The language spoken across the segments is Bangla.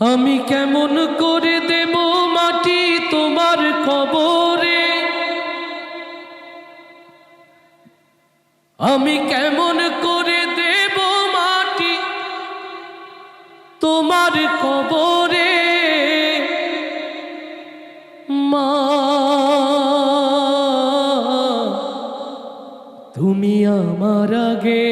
আমি কেমন করে দেব মাটি তোমার কবরে আমি কেমন করে দেব মাটি তোমার কবরে মা, তুমি আমার আগে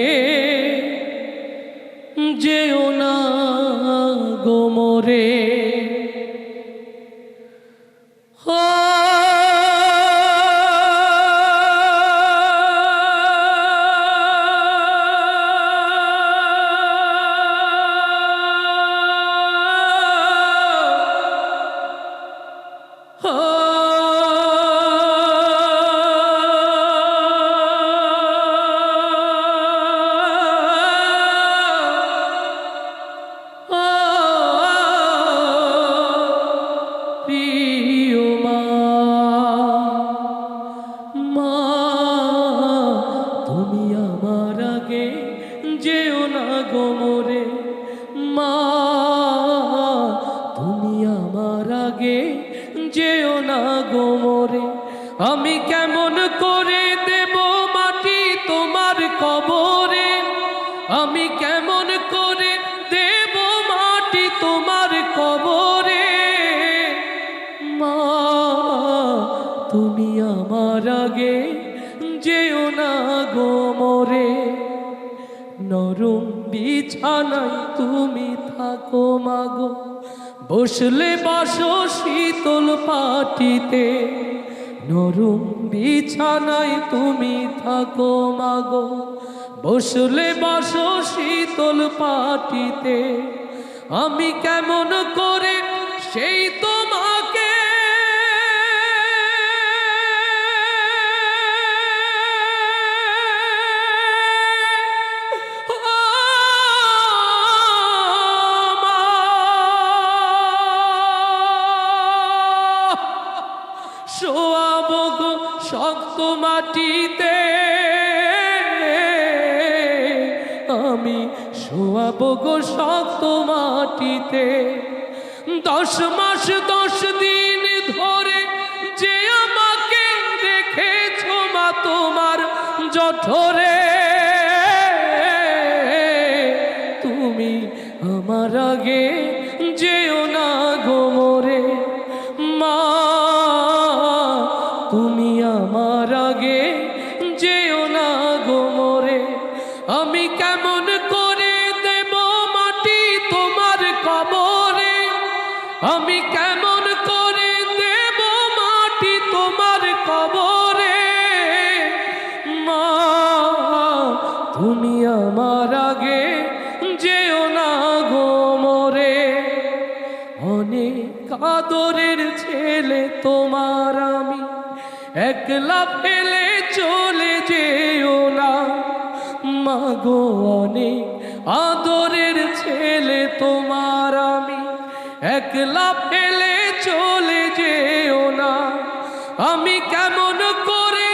যেও না গোমরে আমি কেমন করে দেব মাটি তোমার কবরে? আমি কেমন করে দেব মাটি তোমার কবরে? মা, তুমি আমার আগে যেও না গোমরে নরম বিছানায় তুমি থাকো মাগো বসলে বাসো শীতল পাটিতে, নরম বিছানায় তুমি থাকো মাগো। বসলে বাসো শীতল পাটিতে, আমি কেমন করে সেই তোমাকে মাটিতে আমি শোয়াব গো শক্ত মাটিতে। দশ মাস, দশ দিন ধরে যে আমাকে রেখেছ মা তোমার জঠরে। তুমি আমার আগে কেমন করে দেব মাটি তোমার কবরে? মা, তুমি আমার আগে যেও না অনেক ছেলে তোমার আমি, একলা ফেলে চলে যেও না। মাগো অনেক আদরের ছেলে তোমার একলা ফেলে চলে যেও না। আমি কেমন করে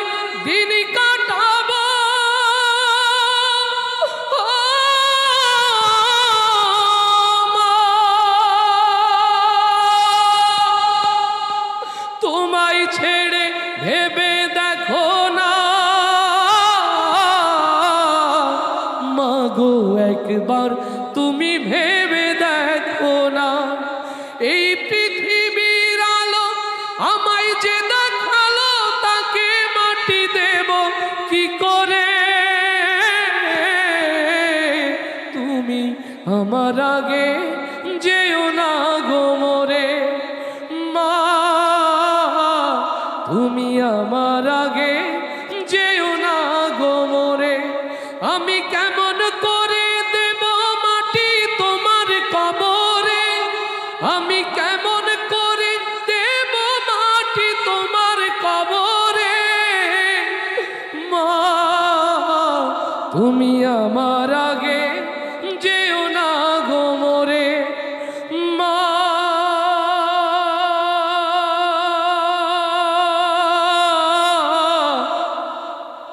দিন কাটাবো? তোমায় ছেড়ে ভেবে দেখো না। মাগো, একবার তুমি ভেবে কি করে? তুমি আমার আগে যেও না গোমরে মা তুমি আমার আগে তুমি আমার আগে যেও না গো মোরে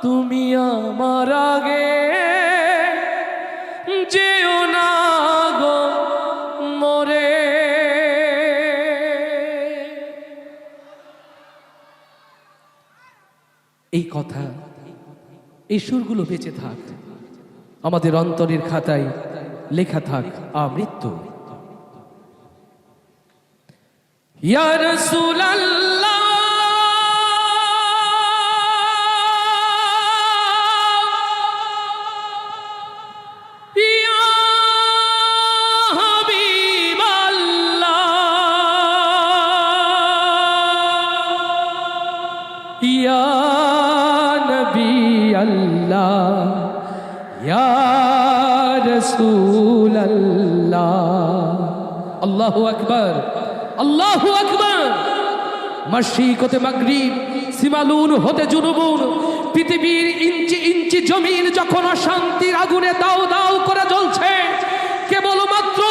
তুমি আমার আগে যেও না গো মোরে। এই কথা এই সুরগুলো বেঁচে থাক। আমাদের অন্তরের খাতায় লেখা থাক আমৃত্যু ইয়া রাসূলাল্লাহ। আল্লাহ রসুল আল্লাহ আল্লাহু আকবার আল্লাহু আকবার। মাসিক হতে মাগরিব, সিমালুন হতে জুনুবুন। পৃথিবীর ইঞ্চি ইঞ্চি জমিন যখন অশান্তির আগুনে দাও দাও করে জ্বলছে, কেবলমাত্র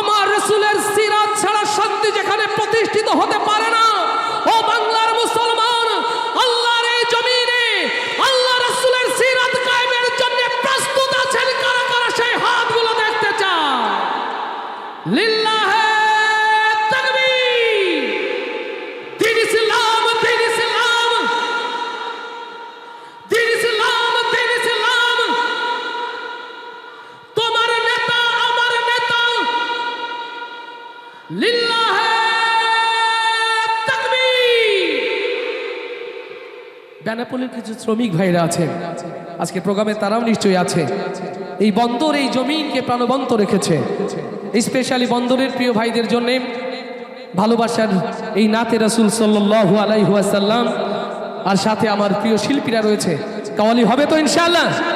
আমার রসুলের সিরাত ছাড়া শান্তি যেখানে প্রতিষ্ঠিত হতে পারে না বেনাপোলের কিছু শ্রমিক ভাইরা আছেন। আজকে প্রোগ্রামে তারাও নিশ্চয়ই আছে। এই বন্দর, এই জমিনকে প্রাণবন্ত রেখেছে। স্পেশালি বন্দরের প্রিয় ভাইদের জন্য ভালোবাসার এই নাতে রাসুল সাল্লু আলাইহাসাল্লাম আর সাথে আমার প্রিয় শিল্পীরা রয়েছে। কাওয়ালি হবে তো ইনশাআল্লাহ?